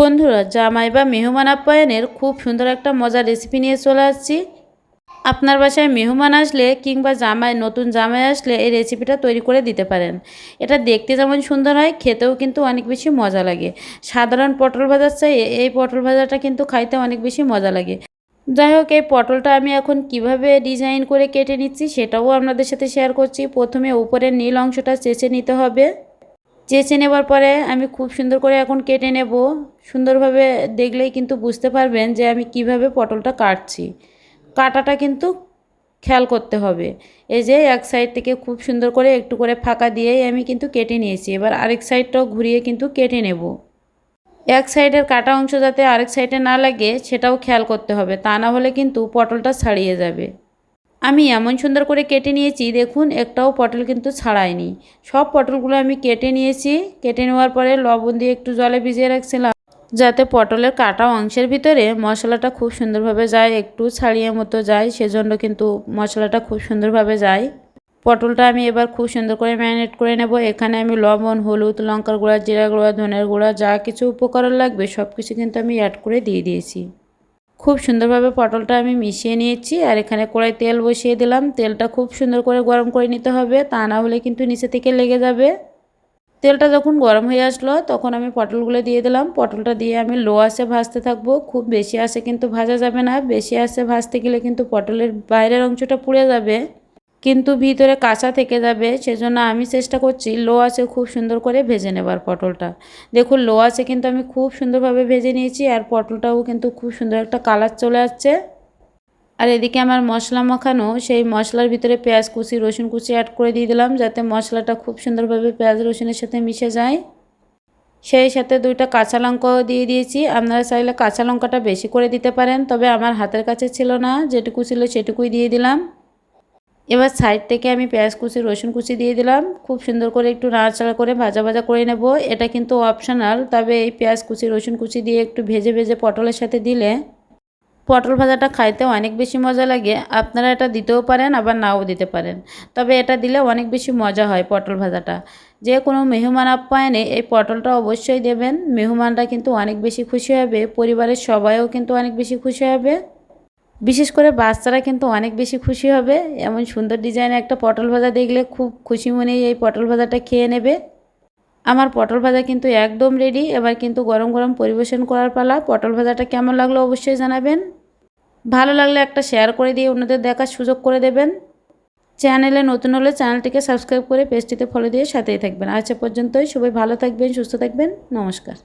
বন্ধুরা, জামাই বা মেহমান আপ্যায়নের খুব সুন্দর একটা মজার রেসিপি নিয়ে চলে আসছি। আপনার বাসায় মেহমান আসলে কিংবা জামাই, নতুন জামাই আসলে এই রেসিপিটা তৈরি করে দিতে পারেন। এটা দেখতে যেমন সুন্দর হয়, খেতেও কিন্তু অনেক বেশি মজা লাগে। সাধারণ পটল ভাজার চাই এই পটল ভাজাটা কিন্তু খাইতে অনেক বেশি মজা লাগে। যাই হোক, এই পটলটা আমি এখন কীভাবে ডিজাইন করে কেটে নিচ্ছি সেটাও আপনাদের সাথে শেয়ার করছি। প্রথমে উপরের নীল অংশটা চেঁচে নিতে হবে। চেঁচে নেবার পরে আমি খুব সুন্দর করে এখন কেটে নেব। সুন্দরভাবে দেখলেই কিন্তু বুঝতে পারবেন যে আমি কীভাবে পটলটা কাটছি। কাটাটা কিন্তু খেয়াল করতে হবে। এই যে এক সাইড থেকে খুব সুন্দর করে একটু করে ফাঁকা দিয়েই আমি কিন্তু কেটে নিয়েছি। এবার আরেক সাইডটাও ঘুরিয়ে কিন্তু কেটে নেব। এক সাইডের কাটা অংশ যাতে আরেক সাইডে না লাগে, সেটাও খেয়াল করতে হবে। তা না হলে কিন্তু পটলটা ছাড়িয়ে যাবে। আমি এমন সুন্দর করে কেটে নিয়েছি, দেখুন, একটাও পটল কিন্তু ছাড়ায়নি। সব পটলগুলো আমি কেটে নিয়েছি। কেটে নেওয়ার পরে লবণ দিয়ে একটু জলে ভিজিয়ে রাখছিলাম, যাতে পটলের কাটা অংশের ভিতরে মশলাটা খুব সুন্দরভাবে যায়, একটু ছাড়িয়ে মতো যায়, সেজন্য কিন্তু মশলাটা খুব সুন্দরভাবে যায়। পটলটা আমি এবার খুব সুন্দর করে ম্যারিনেট করে নেব। এখানে আমি লবণ, হলুদ, লঙ্কার গুঁড়া জিরা গুঁড়া, ধনের গুঁড়া, যা কিছু উপকরণ লাগবে সব কিছু কিন্তু আমি অ্যাড করে দিয়ে দিয়েছি। খুব সুন্দরভাবে পটলটা আমি মিশিয়ে নিয়েছি আর এখানে কড়াই তেল বসিয়ে দিলাম। তেলটা খুব সুন্দর করে গরম করে নিতে হবে, তা না হলে কিন্তু নিচে থেকে লেগে যাবে। তেলটা যখন গরম হয়ে আসলো, তখন আমি পটলগুলো দিয়ে দিলাম। পটলটা দিয়ে আমি লো আসে ভাজতে থাকব। খুব বেশি আসে কিন্তু ভাজা যাবে না। বেশি আসে ভাজতে গেলে কিন্তু পটলের বাইরের অংশটা পুড়ে যাবে। কিন্তু ভিতরে কাঁচা থেকে যাবে, সেজন্য আমি চেষ্টা করছি লো আছে খুব সুন্দর করে ভেজে নেবার পটলটা। দেখুন, লো আছে কিন্তু আমি খুব সুন্দরভাবে ভেজে নিয়েছি আর পটলটাও কিন্তু খুব সুন্দর একটা কালার চলে আসছে। আর এদিকে আমার মশলা মাখানো, সেই মশলার ভিতরে পেঁয়াজ কুচি, রসুন কুচি অ্যাড করে দিয়ে দিলাম যাতে মশলাটা খুব সুন্দরভাবে পেঁয়াজ, রসুনের সাথে মিশে যায়। সেই সাথে দুইটা কাঁচা লঙ্কাও দিয়ে দিয়েছি। আপনারা চাইলে কাঁচা লঙ্কাটা বেশি করে দিতে পারেন, তবে আমার হাতের কাছে ছিল না, যেটুকু ছিল সেটুকুই দিয়ে দিলাম। এবার সাইড থেকে আমি পেঁয়াজ কুচি, রসুন কুচি দিয়ে দিলাম। খুব সুন্দর করে একটু নাড়াচাড়া করে ভাজা ভাজা করে নেব। এটা কিন্তু অপশনাল তবে এই পেঁয়াজ কুচি, রসুন কুচি দিয়ে একটু ভেজে ভেজে পটলের সাথে দিলে পটল ভাজাটা খাইতে অনেক বেশি মজা লাগে। আপনারা এটা দিতেও পারেন, আবার নাও দিতে পারেন। তবে এটা দিলে অনেক বেশি মজা হয় পটল ভাজাটা। যে কোনো মেহমান আপ্যায়নে এই পটলটা অবশ্যই দেবেন। মেহমানরা কিন্তু অনেক বেশি খুশি হবে, পরিবারের সবাইও কিন্তু অনেক বেশি খুশি হবে। বিশেষ করে বাচ্চারা কিন্তু অনেক বেশি খুশি হবে। এমন সুন্দর ডিজাইনের একটা পটল ভাজা দেখলে খুব খুশি মনেই এই পটল ভাজাটা খেয়ে নেবে। আমার পটল ভাজা কিন্তু একদম রেডি এবার কিন্তু গরম গরম পরিবেশন করার পালা। পটল ভাজাটা কেমন লাগল অবশ্যই জানাবেন। ভালো লাগলে একটা শেয়ার করে দিয়ে অন্যদের দেখার সুযোগ করে দেবেন। চ্যানেলে নতুন হলে চ্যানেলটিকে সাবস্ক্রাইব করে পেজটিতে ফলো দিয়ে সাথেই থাকবেন। আজকে পর্যন্তই। সবাই ভালো থাকবেন, সুস্থ থাকবেন। নমস্কার।